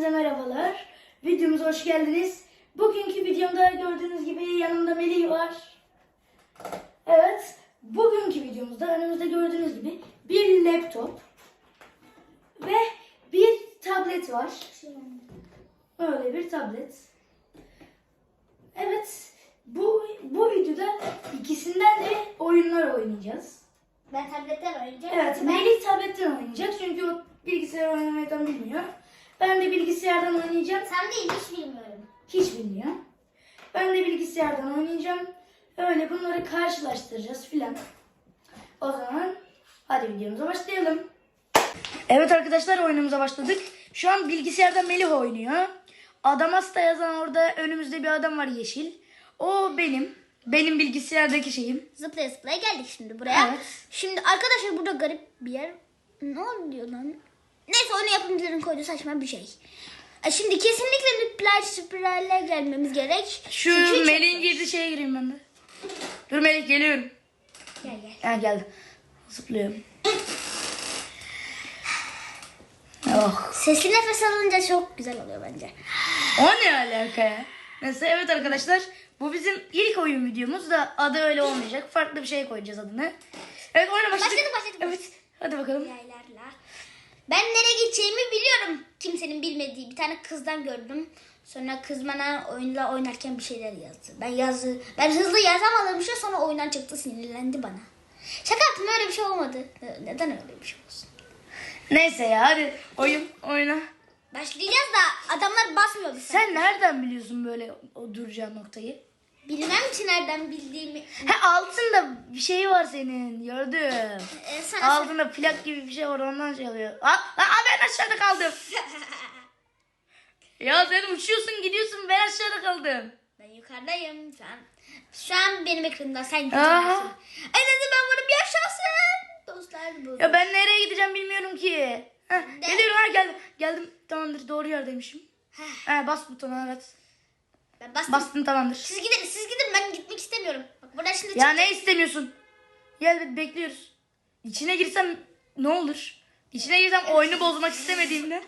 Hepinize merhabalar. Videomuza hoş geldiniz. Bugünkü videomda gördüğünüz gibi yanımda Melih var. Evet, bugünkü videomuzda önümüzde gördüğünüz gibi bir laptop ve bir tablet var. Öyle bir tablet. Evet, bu bu videoda ikisinden de oyunlar oynayacağız. Ben tabletten oynayacağım. Evet, Melih tabletten oynayacak çünkü o bilgisayar oynamayı bilmiyor. Ben de bilgisayardan oynayacağım. Sen değil hiç bilmiyorum. Hiç bilmiyor. Ben de bilgisayardan oynayacağım. Öyle bunları karşılaştıracağız filan. O zaman hadi videomuza başlayalım. Evet arkadaşlar oyunumuza başladık. Şu an bilgisayarda Melih oynuyor. Adamasta yazan orada önümüzde bir adam var yeşil. O benim. Benim bilgisayardaki şeyim. Zıplaya zıplaya geldik şimdi buraya. Evet. Şimdi arkadaşlar burada garip bir yer. Ne oluyor lan? Neyse onu yapımcıların koyduğu saçma bir şey. E, Şimdi kesinlikle nükleer spiralle gelmemiz gerek. Şu Çünkü Melih'in girdiği şeye gireyim ben de. Dur Melih geliyorum. Gel gel. Ha geldi. Zıplıyorum. Oh. Sesli nefes alınca çok güzel oluyor bence. O ne alaka ya? Neyse evet arkadaşlar. Bu bizim ilk oyun videomuz da adı öyle olmayacak. Farklı bir şey koyacağız adını. Evet oyuna başladık. Başladık, başladık. Evet. Hadi bakalım. Yaylarla. Ben nereye gideceğimi biliyorum. Kimsenin bilmediği bir tane kızdan gördüm. Sonra kız bana oyunla oynarken bir şeyler yazdı. Ben yazdı. Ben hızlı yazamadım şey sonra oyundan çıktı sinirlendi bana. Şaka yaptım öyle bir şey olmadı. Neden öyle bir şey olsun? Neyse ya hadi oyun oyna. Başlayacağız da adamlar basmıyor. Sen nereden biliyorsun böyle o duracağı noktayı? Bilmem ki nereden bildiğimi. Ha altında bir şey var senin gördüm. Ee, sana Altında plak gibi bir şey var ondan şey oluyor. Aa, aa ben aşağıda kaldım. ya sen uçuyorsun gidiyorsun ben aşağıda kaldım. ben yukarıdayım an. Şu an benim ekranımda sen yukarıdasın. En azından bana bir aşağısın. Dostlar bu. Ya ben nereye gideceğim bilmiyorum ki. Heh, geliyorum ha geldim. Geldim tamamdır doğru yerdeymişim. He bas butona evet. Ben bastım. Bastın tamamdır. Siz gidin, siz gidin. Ben gitmek istemiyorum. Bak burada şimdi Ya ne istemiyorsun? Gel be- bekliyoruz. İçine girsem ne olur? İçine girsem oyunu bozmak istemediğimde.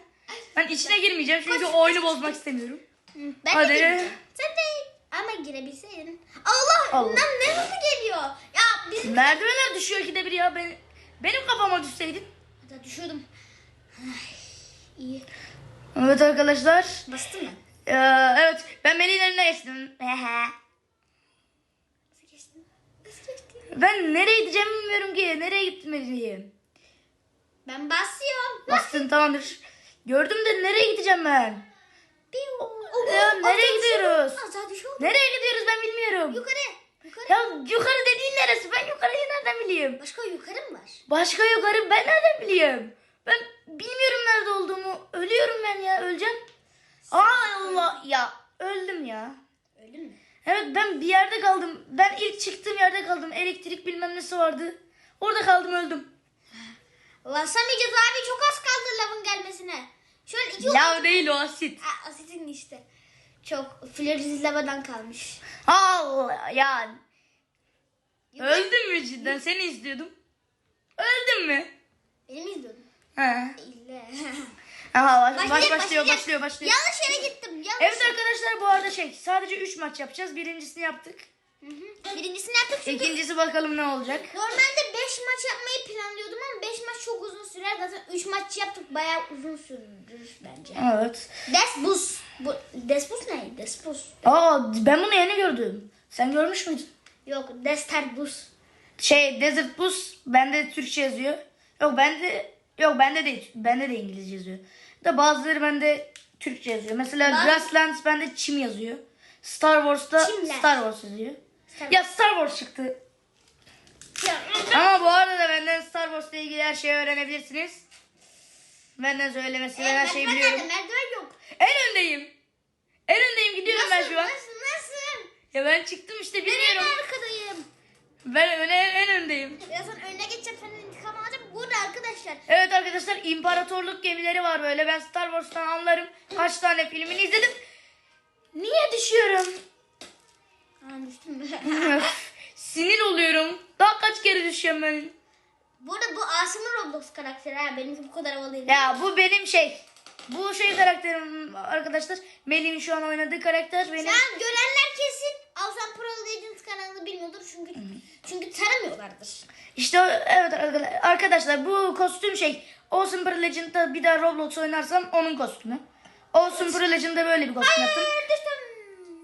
Ben içine girmeyeceğim çünkü oyunu bozmak istemiyorum. Hı, ben Hadi. de. Sen de ama girebilseydin. Allah, Allah. lan ne hızlı geliyor. Ya bizim Merdivenler düşüyor ikide bir ya. Ben, benim kafama düşseydin. Hatta düşürdüm. Ay, iyi. Evet arkadaşlar. Bastım ben. Ee, evet ben Melih'in önüne geçtim. Nasıl? Nasıl ben nereye gideceğimi bilmiyorum ki. Nereye gitmeliyim? Ben basıyorum. Bastın tamamdır. Gördüm de nereye gideceğim ben? Piu. Ya, nereye gidiyoruz? Nereye gidiyoruz ben bilmiyorum. Yukarı. Yukarı. Ya yukarı dediğin neresi? Ben yukarıyı nereden bileyim? Başka yukarı mı var? Başka yukarı ben nereden bileyim? Ben bilmiyorum nerede olduğumu. Ölüyorum ben ya. Öleceğim. Aa Allah ya. Öldüm ya. Öldün mü? Evet ben bir yerde kaldım. Ben ilk çıktığım yerde kaldım. Elektrik bilmem nesi vardı. Orada kaldım öldüm. Basamayacağız abi. Çok az kaldı lavın gelmesine. Şöyle iki Lav değil o asit. Aa, asitin işte. Çok floriz lavadan kalmış. Allah ya. Öldün mü cidden? Seni izliyordum. Öldün mü? Beni mi izliyordun? He. İlle. Aha, baş, baş, başlıyor, başlıyor, başlıyor. Yanlış yere gittim. Yanlış Evet arkadaşlar bu arada şey sadece 3 maç yapacağız. Birincisini yaptık. Hı hı. Birincisini yaptık çünkü İkincisi bakalım ne olacak. normalde 5 maç yapmayı planlıyordum ama 5 maç çok uzun sürer. Zaten 3 maç yaptık bayağı uzun sürdür bence. Evet. Desbus. Bu, Desbus ne? Desbus. Aa ben bunu yeni gördüm. Sen görmüş müydün? Yok Desterbus. Şey Desert Bus bende Türkçe yazıyor. Yok bende yok bende değil. Bende de İngilizce yazıyor. Da bazıları bende Türkçe yazıyor. Mesela Bak. Grasslands bende Çim yazıyor. Star Wars'ta Çimler. Star Wars yazıyor. Star Ya Star Wars çıktı. Ama bu arada da benden Star Wars'la ilgili her şeyi öğrenebilirsiniz. Benden söylemesi ben her şeyi Merdiven biliyorum. Merdiven yok. En öndeyim. En öndeyim gidiyorum ben şu an. Nasıl? Nasıl? Ya ben çıktım işte Ben en bilmiyorum. arkadayım. Ben öne, en öndeyim. Birazdan önüne geçeceğim senin intikam alacağım. Arkadaşlar. Evet arkadaşlar imparatorluk gemileri var böyle. Ben Star Wars'tan anlarım. Kaç tane filmini izledim. Niye düşüyorum? Düştüm. Sinir oluyorum. Daha kaç kere düşeceğim ben? Burada bu Asım'ın Roblox karakteri ha. Benimki bu kadar havalı değil. Ya bu benim şey. Bu şey karakterim arkadaşlar. Melih'in şu an oynadığı karakter benim. An görenler kesin Avsan Pro Legends kanalını bilmiyordur çünkü çünkü tanımıyorlardır. İşte evet arkadaşlar- bu kostüm şey. Awesome Pro Legend'da bir daha Roblox oynarsam onun kostümü. Awesome Pro Legend'da böyle bir kostüm yaptım. Hayır düştüm.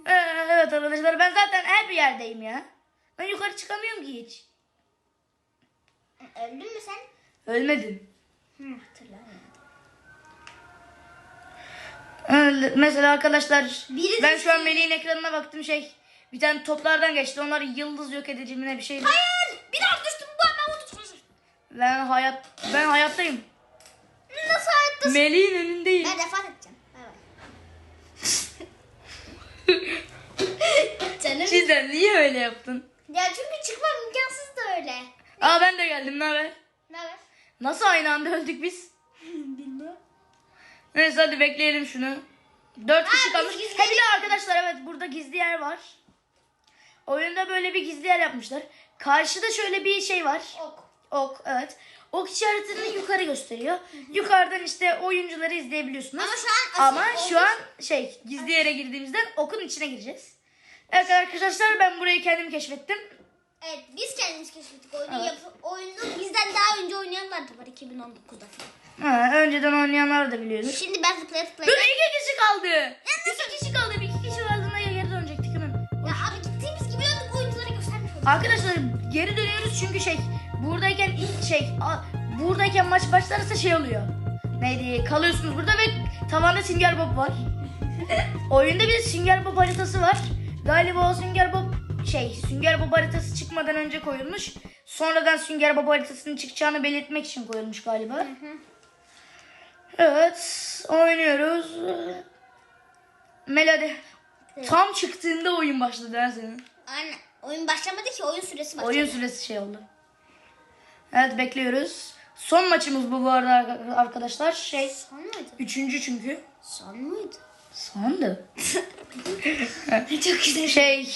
Ee, evet arkadaşlar ben zaten her bir yerdeyim ya. Ben yukarı çıkamıyorum ki hiç. Öldün mü sen? Ölmedim. Hı, hatırlamıyorum. Öyle- Mesela arkadaşlar Biri ben şu an Melih'in ekranına baktım şey. Bir tane toplardan geçti. Onlar yıldız yok edici mi ne bir şeydi. Hayır! Bir daha düştüm bu ama unutmuşum. Ben hayat ben hayattayım. Nasıl hayattasın? Melih'in önündeyim. Ben vefat edeceğim. Bay bay. Canım. Cidden niye öyle yaptın? Ya çünkü çıkmam imkansız da öyle. Aa ben de geldim ne haber? Ne haber? Nasıl aynı anda öldük biz? Bilmiyorum. Neyse hadi bekleyelim şunu. Dört kişi biz kalmış. gizli He bir de arkadaşlar evet burada gizli yer var. Oyunda böyle bir gizli yer yapmışlar. Karşıda şöyle bir şey var. Ok. Ok evet. Ok işaretini yukarı gösteriyor. Yukarıdan işte oyuncuları izleyebiliyorsunuz. Ama şu an Ama şu an şey gizli yere girdiğimizden okun içine gireceğiz. Evet arkadaşlar ben burayı kendim keşfettim. Evet biz kendimiz keşfettik oyunu. Evet. Yapı, oyunu bizden daha önce oynayanlar da var 2019'da falan. Ha, önceden oynayanlar da biliyordur. Şimdi ben zıplaya zıplaya. Dur iki kişi kaldı. İki kişi kaldı. Bir Arkadaşlar geri dönüyoruz çünkü şey buradayken ilk şey buradayken maç başlarsa şey oluyor. Neydi? Kalıyorsunuz burada ve tavanda Sünger Bob var. Oyunda bir Sünger Bob haritası var. Galiba o Sünger Bob şey Sünger Bob haritası çıkmadan önce koyulmuş. Sonradan Sünger Bob haritasının çıkacağını belirtmek için koyulmuş galiba. Evet, oynuyoruz. Melodi. Tam çıktığında oyun başladı ha senin. Aynen. Oyun başlamadı ki oyun süresi başladı. Oyun süresi şey oldu. Evet bekliyoruz. Son maçımız bu bu arada arkadaşlar. Şey Son muydu? üçüncü çünkü. Son muydu? Sondu. Çok güzel. Şey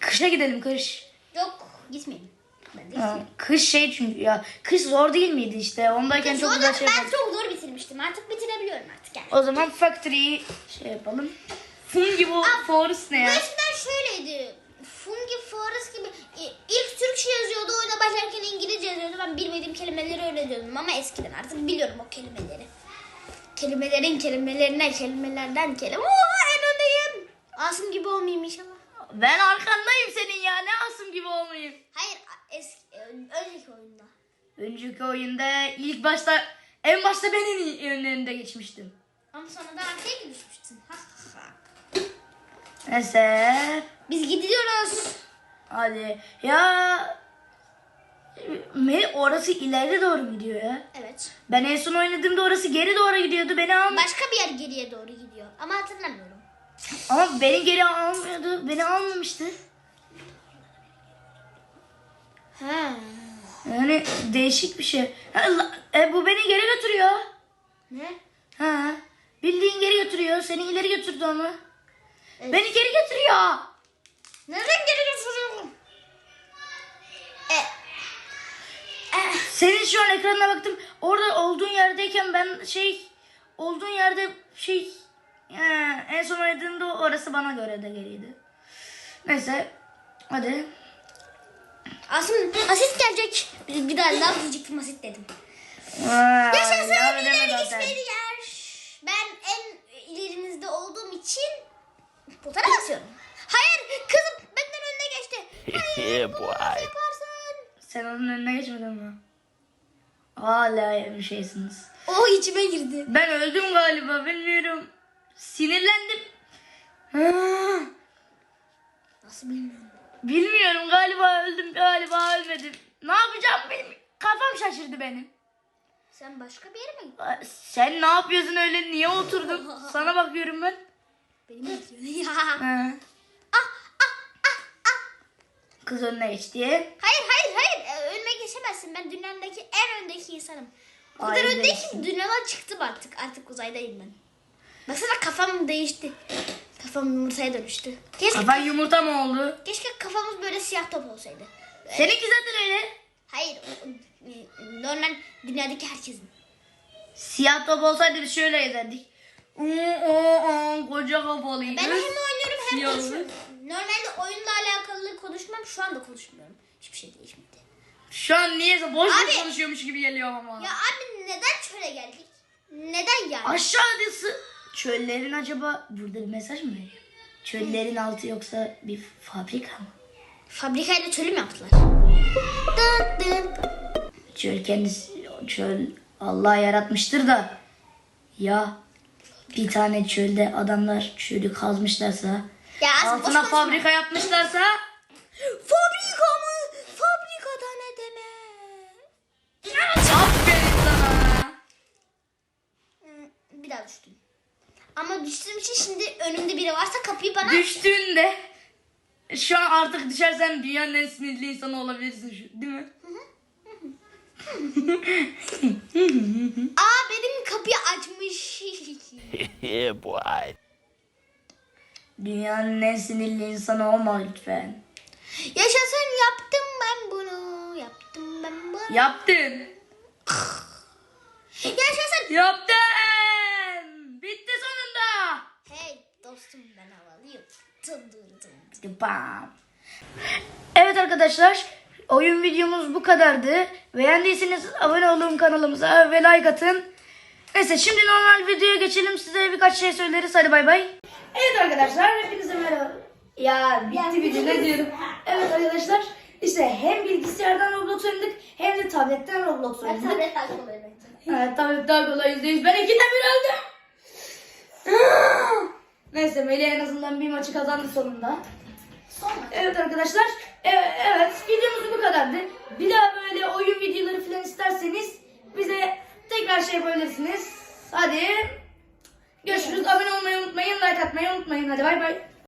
kışa gidelim kış. Yok gitmeyelim. Ben de Ha, kış şey çünkü ya kış zor değil miydi işte ondayken çok güzel şey ben yapalım. çok zor bitirmiştim. Artık bitirebiliyorum artık yani. O zaman Factory'yi şey yapalım. Fungible Forest ne Bu ya? eskiden şöyleydi. Fungi Forest gibi ilk Türkçe yazıyordu. Oyuna başlarken İngilizce yazıyordu. Ben bilmediğim kelimeleri öğreniyordum ama eskiden artık biliyorum o kelimeleri. Kelimelerin kelimelerine, kelimelerden kelime. Oo en öndeyim. Asım gibi olmayayım inşallah. Ben arkandayım senin ya ne asım gibi olmayayım. Hayır eski, önceki oyunda. Önceki oyunda ilk başta en başta ben en iyi önlerinde geçmiştim. Ama sonradan arkaya düşmüştün. Ha, ha, ha. Neyse. Biz gidiyoruz. Hadi. Ya Me orası ileri doğru gidiyor ya. Evet. Ben en son oynadığımda orası geri doğru gidiyordu. Beni al Başka bir yer geriye doğru gidiyor. Ama hatırlamıyorum. ama beni geri almıyordu. Beni almamıştı. Ha. Yani değişik bir şey. Ha, E, bu beni geri götürüyor. Ne? Ha. Bildiğin geri götürüyor. Seni ileri götürdü ama. Evet. Beni geri götürüyor. Neden geri götürüyorum? E, Senin şu an ekranına baktım. Orada olduğun yerdeyken ben şey olduğun yerde şey ha, en son oynadığımda orası bana göre de geriydi. Neyse. Hadi. Aslında asit gelecek. Bir, daha laf diyecektim asit dedim. Yaşasın ileri gitmeli yer. Ben en ilerinizde olduğum için potara basıyorum. Hayır kızım benden önüne geçti. Yaparsın? Sen onun önüne geçmedin mi? Hala bir şeysiniz. O içime girdi. Ben öldüm galiba bilmiyorum. Sinirlendim. Ha, Nasıl bilmiyorum. bilmiyorum galiba öldüm galiba ölmedim. Ne yapacağım benim kafam şaşırdı benim. Sen başka bir yere mi gittin? Sen ne yapıyorsun öyle niye oturdun? Sana bakıyorum ben. Beni mi izliyorsun? Ya. Kız önüne geçti. Hayır hayır hayır Ee, önüme geçemezsin. Ben dünyadaki en öndeki insanım. O kadar Ay, öndeyim dünyadan çıktım artık. Artık uzaydayım ben. Baksana kafam değişti. Kafam yumurtaya dönüştü. Keşke, Kafan yumurta mı oldu? keşke kafamız böyle siyah top olsaydı. Seninki zaten öyle. Hayır. o- o- Normal dünyadaki herkesin. Siyah top olsaydı biz şöyle gezerdik. Koca kafalıydı. Ben hem oynuyorum hem Siyahlı. konuşuyorum. Normalde oyunla alakalı konuşmam şu anda konuşmuyorum. Hiçbir şey değişmedi. Şu an niyeyse boş boş Abi. konuşuyormuş gibi geliyor ama. Ya abi neden çöle geldik? Neden yani? Aşağısı çöllerin acaba burada bir mesaj mı veriyor? Çöllerin altı yoksa bir fabrika mı? Fabrikayla çölü mü yaptılar? Çöl kendisi çöl Allah yaratmıştır da ya bir tane çölde adamlar çölü kazmışlarsa Ya az boş altına konuşma. fabrika yapmışlarsa Fabrika mı? Fabrikada ne demek? aferin sana. Hmm, Bir daha düştüm. Ama düştüğüm için şimdi önümde biri varsa kapıyı bana... Düştüğünde şu an artık düşersen dünyanın en sinirli insanı olabilirsin şu, değil mi? Aa benim kapıyı açmış. boy. Dünyanın en sinirli insanı olma lütfen. Yaşasın yaptım ben bunu. Yaptım ben bunu. Yaptın. Yaşasın. Yaptın. Bitti sonunda. Hey dostum ben havalıyım. Evet arkadaşlar oyun videomuz bu kadardı. Beğendiyseniz abone olun kanalımıza ve like atın. Neyse şimdi normal videoya geçelim. Size birkaç şey söyleriz. Hadi bay bay. Evet arkadaşlar hepinize merhaba. Ya bitti video ne diyorum. Evet arkadaşlar işte hem bilgisayardan Roblox oynadık hem de tabletten Roblox oynadık. Tablet aldım evet. Evet tablet daha kolay %100. Ben ikide bir öldüm. Neyse Melih en azından bir maçı kazandı sonunda. Sonra. Evet arkadaşlar. e- evet videomuz bu kadardı. Bir daha böyle oyun videoları falan isterseniz bize tekrar şey yapabilirsiniz. Hadi. Görüşürüz. Abone olmayı unutmayın. Like atmayı unutmayın. Hadi bay bay.